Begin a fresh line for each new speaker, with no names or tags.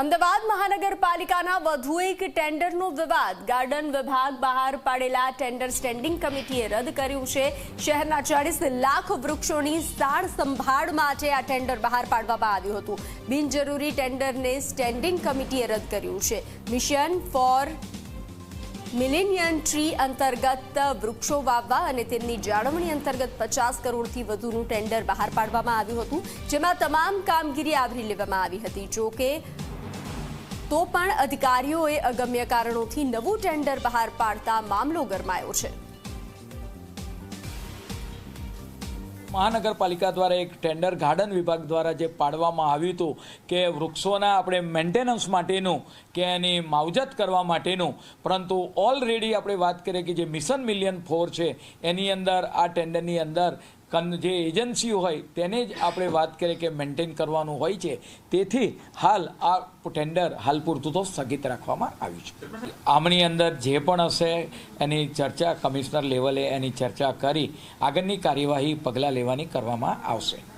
અમદાવાદ મહાનગરપાલિકાના વધુ એક ટેન્ડરનો વિવાદ. ગાર્ડન વિભાગ બહાર પાડેલા ટેન્ડર સ્ટેન્ડિંગ કમિટીએ રદ કર્યું છે. શહેરના ચાળીસ લાખ વૃક્ષોની સાર સંભાળ માટે આ ટેન્ડર બહાર પાડવામાં આવ્યું હતું. બિનજરૂરી ટેન્ડરને સ્ટેન્ડિંગ કમિટીએ રદ કર્યું છે. મિશન ફોર મિલેનિયન ટ્રી અંતર્ગત વૃક્ષો વાવવા અને તેમની જાળવણી અંતર્ગત પચાસ કરોડથી વધુનું ટેન્ડર બહાર પાડવામાં આવ્યું હતું. જેમાં તમામ કામગીરી આવરી લેવામાં આવી હતી. જો કે તો પણ અધિકારીઓએ અગમ્ય કારણોથી નવું ટેન્ડર બહાર પાડતા મામલો ગરમાયો છે.
મહાનગરપાલિકા દ્વારા એક ટેન્ડર ગાર્ડન વિભાગ દ્વારા જે પાડવામાં આવ્યું હતું કે વૃક્ષોના આપણે મેન્ટેનન્સ માટેનું કે એની માવજત કરવા માટેનું, પરંતુ ઓલરેડી આપણે વાત કરીએ કે જે મિશન મિલિયન ફોર છે, એની અંદર, આ ટેન્ડરની અંદર જે એજન્સીઓ હોય, તેને જ આપણે વાત કરીએ કે મેન્ટેન કરવાનું હોય છે. તેથી હાલ આ ટેન્ડર હાલ પૂરતું તો સ્થગિત રાખવામાં આવ્યું છે. આમની અંદર જે પણ હશે, એની ચર્ચા કમિશનર લેવલે એની ચર્ચા કરી, આગળની કાર્યવાહી પગલાં લેવાની કરવામાં આવશે.